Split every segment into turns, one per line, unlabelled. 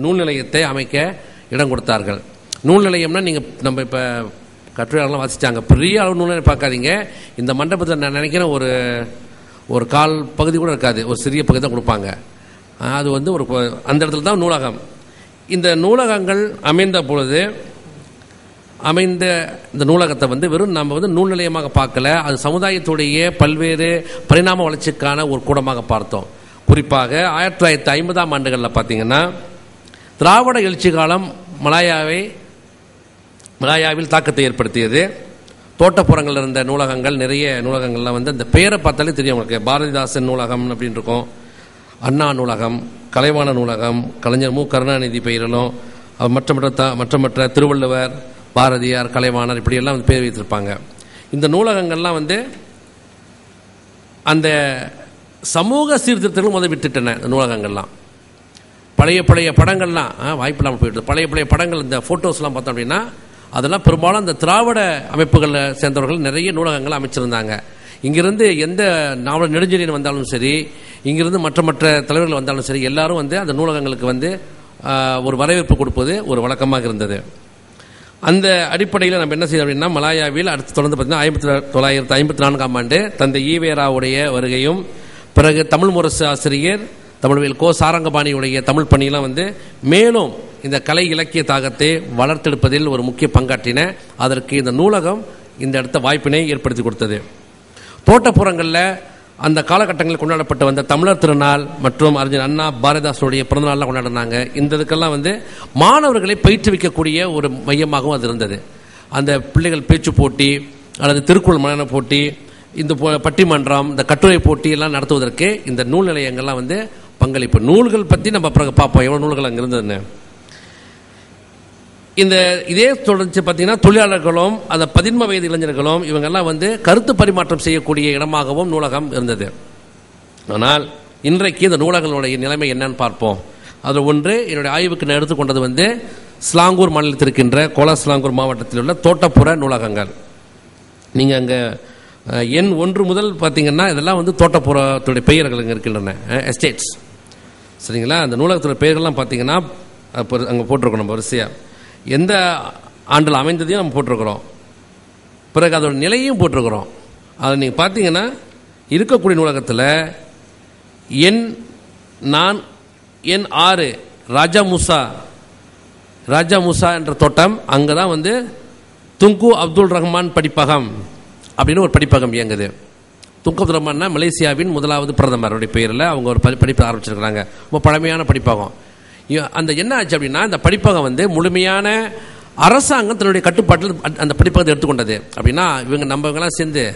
நூல் நிலையத்தை அமைக்க இடம் கொடுத்தார்கள். நூல் நிலையம்னா நீங்கள் நம்ம இப்போ கட்டுரையாளர்லாம் வாசிச்சாங்க. பெரிய அளவு நூல் நிலையம் பார்க்காதீங்க. இந்த மண்டபத்தில் நான் நினைக்கிறேன் ஒரு ஒரு கால் பகுதி கூட இருக்காது. ஒரு சிறிய பகுதி தான் கொடுப்பாங்க. அது வந்து ஒரு அந்த இடத்துல தான் நூலகம். இந்த நூலகங்கள் அமைந்த பொழுது அமைந்த இந்த நூலகத்தை வந்து வெறும் நம்ம வந்து நூல் நிலையமாக பார்க்கல. அது சமுதாயத்துடைய பல்வேறு பரிணாம வளர்ச்சிக்கான ஒரு கூடமாக பார்த்தோம். குறிப்பாக ஆயிரத்தி தொள்ளாயிரத்தி ஐம்பதாம் ஆண்டுகளில் பார்த்தீங்கன்னா திராவிட எழுச்சி காலம் மலாயாவை மலாயாவில் தாக்கத்தை ஏற்படுத்தியது. தோட்டப்புறங்களில் இருந்த நூலகங்கள் நிறைய நூலகங்கள்லாம் வந்து அந்த பேரை பார்த்தாலே தெரியும் உங்களுக்கு. பாரதிதாசன் நூலகம் அப்படின்னு இருக்கும் அண்ணா நூலகம் கலைவாண நூலகம் கலைஞர் மு. கருணாநிதி பெயரிலும் மற்ற மற்ற த- மற்ற மற்ற திருவள்ளுவர் பாரதியார் கலைவாணர் இப்படியெல்லாம் வந்து பேர் வைத்திருப்பாங்க. இந்த நூலகங்கள்லாம் வந்து அந்த சமூக சீர்திருத்தங்களும் முதல் விட்டுட்டன இந்த நூலகங்கள்லாம். பழைய பழைய படங்கள்லாம் வாய்ப்பு இல்லாமல் போயிடுது. பழைய பழைய படங்கள் இந்த ஃபோட்டோஸ்லாம் பார்த்தோம் அப்படின்னா அதெல்லாம் பெரும்பாலும் அந்த திராவிட அமைப்புகளை சேர்ந்தவர்கள் நிறைய நூலகங்கள் அமைச்சிருந்தாங்க. இங்கிருந்து எந்த நாவல நெடுஞ்செழியன் வந்தாலும் சரி இங்கிருந்து மற்ற மற்ற தலைவர்கள் வந்தாலும் சரி எல்லாரும் வந்து அந்த நூலகங்களுக்கு வந்து ஒரு வரவேற்பு கொடுப்பது ஒரு வழக்கமாக இருந்தது. அந்த அடிப்படையில் நம்ம என்ன செய்யணும் அப்படின்னா மலாயாவில் அடுத்து தொடர்ந்து பார்த்தீங்கன்னா ஆயிரத்தி தொள்ளாயிரத்தி ஐம்பத்தி நான்காம் ஆண்டு தந்தை ஈவேராவுடைய வருகையும் பிறகு தமிழ் முரசு ஆசிரியர் தமிழ்வில் கோ சாரங்கபாணியுடைய தமிழ் பணியெல்லாம் வந்து மேலும் இந்த கலை இலக்கிய தாகத்தை வளர்த்தெடுப்பதில் ஒரு முக்கிய பங்காற்றின. அதற்கு இந்த நூலகம் இந்த இடத்த வாய்ப்பினை ஏற்படுத்தி கொடுத்தது. தோட்டப்புறங்களில் அந்த காலகட்டங்களில் கொண்டாடப்பட்டு வந்த தமிழர் திருநாள் மற்றும் அறிஞர் அண்ணா பாரதிதாசனுடைய பிறந்தநாள்லாம் கொண்டாடினாங்க. இந்த இதுக்கெல்லாம் வந்து மாணவர்களை பயிற்றுவிக்கக்கூடிய ஒரு மையமாகவும் அது இருந்தது. அந்த பிள்ளைகள் பேச்சு போட்டி அல்லது திருக்குறள் மனன போட்டி இந்த போ- பட்டிமன்றம் இந்த கட்டுரை போட்டி எல்லாம் நடத்துவதற்கு இந்த நூல் நிலையங்கள்லாம் வந்து பங்களிப்பு நூல்கள் பற்றி நம்ம பிறகு பார்ப்போம். எவ்வளோ நூல்கள் அங்கே இருந்ததுன்னு இந்த இதே தொடர்ச்சி பார்த்தீங்கன்னா தொழிலாளர்களும் அந்த பதின்ம வயது இளைஞர்களும் இவங்கெல்லாம் வந்து கருத்து பரிமாற்றம் செய்யக்கூடிய இடமாகவும் நூலகம் இருந்தது. ஆனால் இன்றைக்கு இந்த நூலகங்களுடைய நிலைமை என்னன்னு பார்ப்போம். அதில் ஒன்று என்னுடைய ஆய்வுக்கு நான் எடுத்துக்கொண்டது வந்து ஸ்லாங்கூர் மாநிலத்தில் இருக்கின்ற கோலா ஸ்லாங்கூர் மாவட்டத்தில் உள்ள தோட்டப்புற நூலகங்கள். நீங்கள் அங்கே எண் ஒன்று முதல் பார்த்தீங்கன்னா இதெல்லாம் வந்து தோட்டப்புறத்துடைய பெயர்கள் இங்கே இருக்கின்றன எஸ்டேட்ஸ் சரிங்களா? அந்த நூலகத்தோட பெயர்கள்லாம் பார்த்தீங்கன்னா அப்போ அங்கே போட்டிருக்கோம் நம்ம வரிசையாக எந்த ஆண்டில் அமைந்ததையும் நம்ம போட்டிருக்கிறோம். பிறகு அதோட நிலையும் போட்டிருக்கிறோம். அதை நீங்கள் பார்த்தீங்கன்னா இருக்கக்கூடிய நூலகத்தில் என் நான் என் ஆறு ராஜா முசா ராஜா முசா என்ற தோட்டம் அங்கே தான் வந்து துங்கு அப்துல் ரஹ்மான் படிப்பகம் அப்படின்னு ஒரு படிப்பகம் இயங்குது. துங்கு மலேசியாவின் முதலாவது பிரதமருடைய பெயரில் அவங்க ஒரு படி படிப்பு ஆரம்பிச்சிருக்கிறாங்க. ரொம்ப பழமையான படிப்பகம். அந்த என்ன ஆச்சு அப்படின்னா அந்த படிப்பகம் வந்து முழுமையான அரசாங்கம் தன்னுடைய கட்டுப்பாட்டில் அந்த- படிப்பகத்தை எடுத்துக்கொண்டது. அப்படின்னா இவங்க நம்மவங்கெல்லாம் சேர்ந்து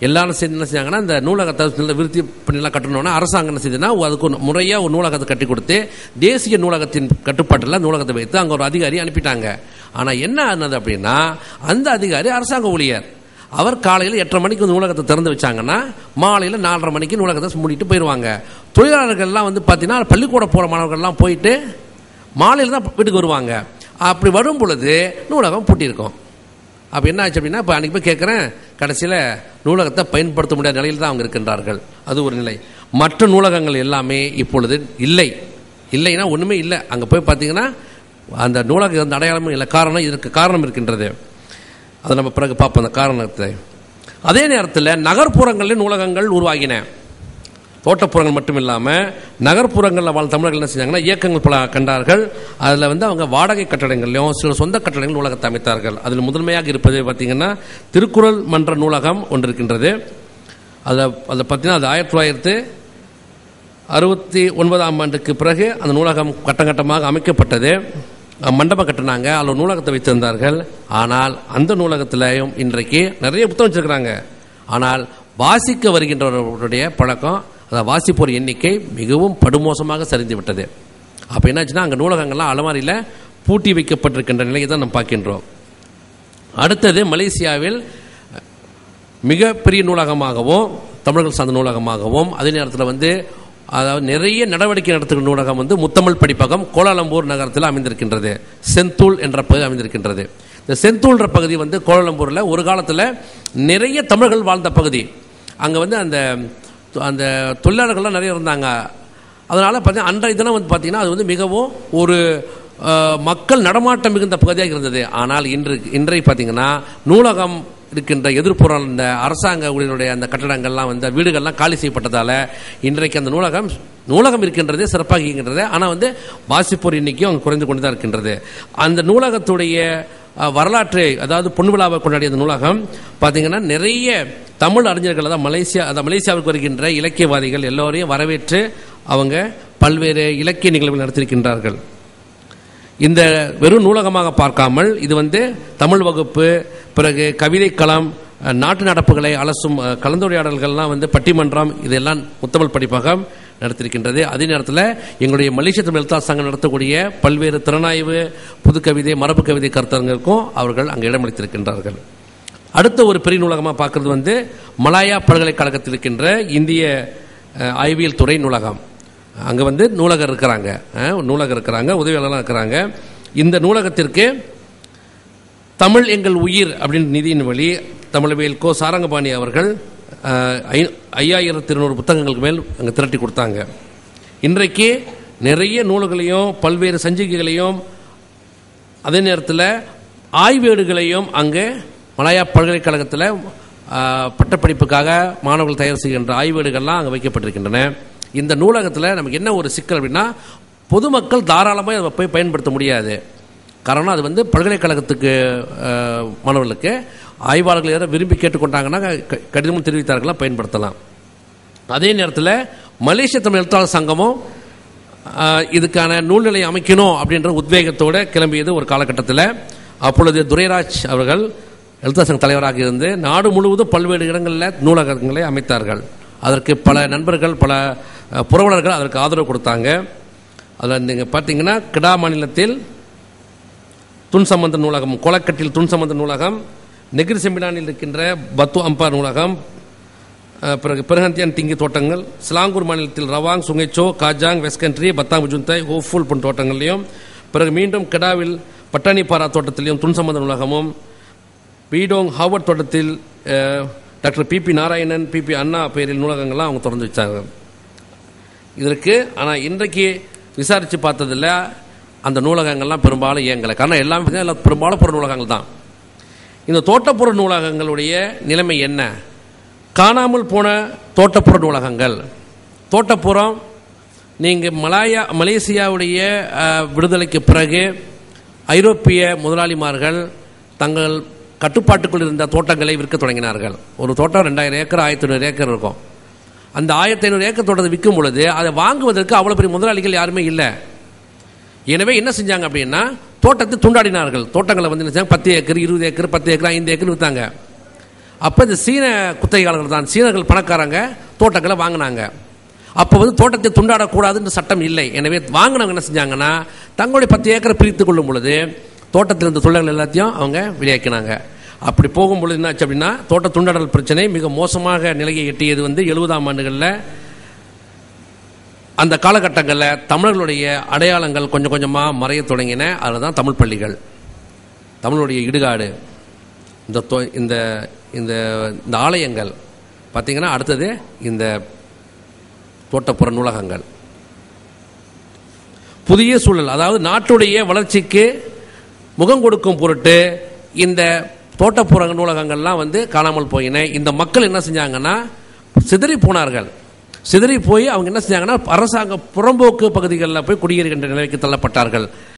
எல்லாரும் சேர்ந்து என்ன செஞ்சாங்கன்னா இந்த நூலகத்தை விருத்தி பண்ணிலாம் கட்டணும்னா அரசாங்கம் என்ன செய்யுதுன்னா அதுக்கு முறையாக ஒரு நூலகத்தை கட்டி கொடுத்து தேசிய நூலகத்தின் கட்டுப்பாட்டில் நூலகத்தை வைத்து அங்கே ஒரு அதிகாரி அனுப்பிட்டாங்க. ஆனால் என்ன ஆனது அப்படின்னா அந்த அதிகாரி அரசாங்க ஊழியர். அவர் காலையில் எட்டரை மணிக்கு வந்து நூலகத்தை திறந்து வச்சாங்கன்னா மாலையில் நாலரை மணிக்கு நூலகத்தை மூடிட்டு போயிடுவாங்க தொழிலாளர்கள்லாம் வந்து பார்த்தீங்கன்னா பள்ளிக்கூட போகிற மாணவர்கள்லாம் போயிட்டு மாலையில் தான் வீட்டுக்கு வருவாங்க. அப்படி வரும் பொழுது நூலகம் பூட்டியிருக்கும். அப்போ என்ன ஆச்சு அப்படின்னா இப்போ அன்றைக்கி போய் கேட்குறேன் கடைசியில் நூலகத்தை பயன்படுத்த முடியாத நிலையில் தான் அவங்க இருக்கின்றார்கள். அது ஒரு நிலை. மற்ற நூலகங்கள் எல்லாமே இப்பொழுது இல்லை. இல்லைன்னா ஒன்றுமே இல்லை. அங்கே போய் பார்த்தீங்கன்னா அந்த நூலகம் அடையாளமும் இல்லை காரணம் இதற்கு காரணம் இருக்கின்றது. அதை நம்ம பிறகு பார்ப்போம் அந்த காரணத்தை. அதே நேரத்தில் நகர்ப்புறங்களில் நூலகங்கள் உருவாகின. தோட்டப்புறங்கள் மட்டும் இல்லாமல் நகர்ப்புறங்களில் வாழ் தமிழர்கள் என்ன செஞ்சாங்கன்னா இயக்கங்கள் பல கண்டார்கள். அதில் வந்து அவங்க வாடகை கட்டடங்கள்லையும் சில சொந்த கட்டடங்கள் நூலகத்தை அமைத்தார்கள். அதில் முதன்மையாக இருப்பது பார்த்திங்கன்னா திருக்குறள் மன்ற நூலகம் ஒன்று இருக்கின்றது. அதில் அதை பார்த்தீங்கன்னா அது ஆயிரத்தி தொள்ளாயிரத்து அறுபத்தி ஒன்பதாம் ஆண்டுக்கு பிறகு அந்த நூலகம் கட்டங்கட்டமாக அமைக்கப்பட்டது. மண்டபம் கட்டினாங்க. அதில் நூலகத்தை வைத்திருந்தார்கள். ஆனால் அந்த நூலகத்திலையும் இன்றைக்கு நிறைய புத்தகம் வச்சிருக்கிறாங்க. ஆனால் வாசிக்க வருகின்றவர்களுடைய பழக்கம் அதை வாசிப்போர் எண்ணிக்கை மிகவும் படுமோசமாக சரிந்து விட்டது. அப்போ என்னாச்சுன்னா அங்கே நூலகங்கள்லாம் அலமாரியில் பூட்டி வைக்கப்பட்டிருக்கின்ற நிலையை தான் நம்ம பார்க்கின்றோம். அடுத்தது மலேசியாவில் மிகப்பெரிய நூலகமாகவும் தமிழர்கள் சார்ந்த நூலகமாகவும் அதே நேரத்தில் வந்து அதாவது நிறைய நடவடிக்கை நடத்துகிற நூலகம் வந்து முத்தமிழ் படிப்பகம் கோலாலம்பூர் நகரத்தில் அமைந்திருக்கின்றது. செந்தூள் என்ற பகுதி அமைந்திருக்கின்றது. இந்த செந்தூள்ன்ற பகுதி வந்து கோலாலம்பூரில் ஒரு காலத்தில் நிறைய தமிழர்கள் வாழ்ந்த பகுதி. அங்கே வந்து அந்த அந்த தொழிலாளர்கள்லாம் நிறைய இருந்தாங்க. அதனால் பார்த்தீங்கன்னா அன்றைய தினம் வந்து பார்த்தீங்கன்னா அது வந்து மிகவும் ஒரு மக்கள் நடமாட்டம் மிகுந்த பகுதியாக இருந்தது. ஆனால் இன்று இன்றைக்கு பார்த்தீங்கன்னா நூலகம் இருக்கின்ற எதிர்ப்புறம் இந்த அரசாங்க ஊழியருடைய அந்த கட்டடங்கள்லாம் வந்து வீடுகள்லாம் காலி செய்யப்பட்டதால் இன்றைக்கு அந்த நூலகம் நூலகம் இருக்கின்றது சிறப்பாக இருக்கின்றது. ஆனால் வந்து வாசிப்போர் இன்றைக்கும் அங்கே குறைந்து கொண்டு தான் இருக்கின்றது. அந்த நூலகத்துடைய வரலாற்றை அதாவது பொன் விழாவை கொண்டாடிய அந்த நூலகம் பார்த்தீங்கன்னா நிறைய தமிழ் அறிஞர்கள் அதாவது மலேசியா அதாவது மலேசியாவுக்கு வருகின்ற இலக்கியவாதிகள் எல்லோரையும் வரவேற்று அவங்க பல்வேறு இலக்கிய நிகழ்வுகள் நடத்தியிருக்கின்றார்கள். இந்த வெறும் நூலகமாக பார்க்காமல் இது வந்து தமிழ் வகுப்பு பிறகு கவிதைக்களம் நாட்டு நடப்புகளை அலசும் கலந்துரையாடல்கள்லாம் வந்து பட்டிமன்றம் இதெல்லாம் முத்தமிழ் படிப்பகம் நடத்தியிருக்கின்றது அதே நேரத்தில் எங்களுடைய மலேசிய தமிழ் எழுத்தா சங்கம் நடத்தக்கூடிய பல்வேறு திறனாய்வு புது கவிதை மரபு கவிதை கருத்தரங்களுக்கும் அவர்கள் அங்கே இடமளித்திருக்கின்றார்கள். அடுத்த ஒரு பெரிய நூலகமாக பார்க்கறது வந்து மலாயா பல்கலைக்கழகத்தில் இருக்கின்ற இந்திய ஆய்வியல் அறிவியல் துறை நூலகம். அங்கே வந்து நூலகர் இருக்கிறாங்க. நூலகர் இருக்கிறாங்க உதவியாளர்லாம் இருக்கிறாங்க. இந்த நூலகத்திற்கு தமிழ் எங்கள் உயிர் அப்படின்னு நிதியின் வழி தமிழவியல் கோ சாரங்கபாணி அவர்கள் ஐ- ஐயாயிரத்தி இருநூறு புத்தகங்களுக்கு மேல் அங்கே திரட்டி கொடுத்தாங்க. இன்றைக்கு நிறைய நூல்களையும் பல்வேறு சஞ்சிகைகளையும் அதே நேரத்தில் ஆய்வேடுகளையும் அங்கே மலாயா பல்கலைக்கழகத்தில் பட்டப்படிப்புக்காக மாணவர்கள் தயார் செய்கின்ற ஆய்வேடுகள்லாம் அங்கே வைக்கப்பட்டிருக்கின்றன. இந்த நூலகத்தில் நமக்கு என்ன ஒரு சிக்கல் அப்படின்னா பொதுமக்கள் தாராளமாக அதை போய் பயன்படுத்த முடியாது. காரணம் அது வந்து பல்கலைக்கழகத்துக்கு மாணவர்களுக்கு ஆய்வாளர்கள் யாரும் விரும்பி கேட்டுக்கொண்டாங்கன்னா க- கடிதமும் தெரிவித்தார்கள்லாம் பயன்படுத்தலாம். அதே நேரத்தில் மலேசிய தமிழ் எழுத்தாளர் சங்கமும் இதுக்கான நூல்நிலை அமைக்கணும் அப்படின்ற உத்வேகத்தோடு கிளம்பியது ஒரு காலகட்டத்தில். அப்பொழுது துரைராஜ் அவர்கள் எழுத்தாளர் சங்க தலைவராக இருந்து நாடு முழுவதும் பல்வேறு இடங்களில் நூலகங்களை அமைத்தார்கள். அதற்கு பல நண்பர்கள் பல புறவலர்கள் அதற்கு ஆதரவு கொடுத்தாங்க. அதில் நீங்கள் பார்த்தீங்கன்னா கிடா மாநிலத்தில் துன் சம்பந்த நூலகம் கொலக்கட்டில் துன் சம்பந்த நூலகம் நெகிரி செம்பினானில் இருக்கின்ற பத்து அம்பார் நூலகம் பிறகு பெருஹந்தியன் திங்கி தோட்டங்கள் சிலாங்கூர் மாநிலத்தில் ரவாங் சுங்கைச்சோ காஜாங் வெஸ்கன்ட்ரி பத்தாம் ஜுந்தாய் ஹோஃபுல் போன்ற தோட்டங்கள்லையும் பிறகு மீண்டும் கெடாவில் பட்டாணிப்பாரா தோட்டத்திலையும் துன் சம்பந்த நூலகமும் பீடோங் ஹாவர்ட் தோட்டத்தில் doctor doctor BP Narayanan BP அண்ணா பெயரில் நூலகங்கள்லாம் அவங்க திறந்து வச்சாங்க. இதற்கு ஆனால் இன்றைக்கு விசாரித்து பார்த்ததில் அந்த நூலகங்கள்லாம் பெரும்பாலும் இயங்கலை. காரணம் எல்லாமே எல்லாம் பெரும்பாலும் புற நூலகங்கள் தான். இந்த தோட்டப்புற நூலகங்களுடைய நிலைமை என்ன? காணாமல் போன தோட்டப்புற நூலகங்கள். தோட்டப்புறம் நீங்கள் மலாயா மலேசியாவுடைய விடுதலைக்கு பிறகு ஐரோப்பிய முதலாளிமார்கள் தங்கள் கட்டுப்பாட்டுக்குள் இருந்த தோட்டங்களை விற்க தொடங்கினார்கள். ஒரு தோட்டம் ரெண்டாயிரம் ஏக்கர் ஆயிரத்தி ஐநூறு ஏக்கர் இருக்கும். அந்த ஆயிரத்தி ஐநூறு ஏக்கர் தோட்டத்தை விற்கும் பொழுது அதை வாங்குவதற்கு அவ்வளோ பெரிய முதலாளிகள் யாருமே இல்லை. எனவே என்ன செஞ்சாங்க அப்படின்னா தோட்டத்தை துண்டாடினார்கள். தோட்டங்களை வந்து என்ன செஞ்சாங்க? பத்து ஏக்கர் இருபது ஏக்கர் பத்து ஏக்கர் ஐந்து ஏக்கர் விற்றாங்க அப்போ இந்த சீன குத்தகையாளர்கள் தான் சீனர்கள் பணக்காரங்க தோட்டங்களை வாங்கினாங்க. அப்போ வந்து தோட்டத்தை துண்டாடக்கூடாதுன்ற சட்டம் இல்லை. எனவே வாங்கினவங்க என்ன செஞ்சாங்கன்னா தங்களுடைய பத்து ஏக்கரை பிரித்து கொள்ளும் பொழுது தோட்டத்தில் இருந்த தொழில்கள் எல்லாத்தையும் அவங்க வெளியாக்கினாங்க. அப்படி போகும்பொழுது என்னாச்சு அப்படின்னா தோட்ட துண்டாடல் பிரச்சனை மிக மோசமாக நிலையை எட்டியது வந்து எழுபதாம் ஆண்டுகளில். அந்த காலகட்டங்களில் தமிழர்களுடைய அடையாளங்கள் கொஞ்சம் கொஞ்சமாக மறையத் தொடங்கின. அதில் தான் தமிழ் பள்ளிகள். தமிழுடைய இடுகாடு இந்த தொ- இந்த இந்த இந்த ஆலயங்கள். பார்த்தீங்கன்னா அடுத்தது இந்த தோட்டப்புற நூலகங்கள். புதிய சூழல் அதாவது நாட்டுடைய வளர்ச்சிக்கு முகம் கொடுக்கும் பொருட்டு இந்த தோட்டப்புற நூலகங்கள்லாம் வந்து காணாமல் போயின. இந்த மக்கள் என்ன செஞ்சாங்கன்னா சிதறி போனார்கள். சிதறி போய் அவங்க என்ன செஞ்சாங்கன்னா அரசாங்க புறம்போக்கு பகுதிகளில் போய் குடியேறுகின்ற நிலைக்கு தள்ளப்பட்டார்கள்.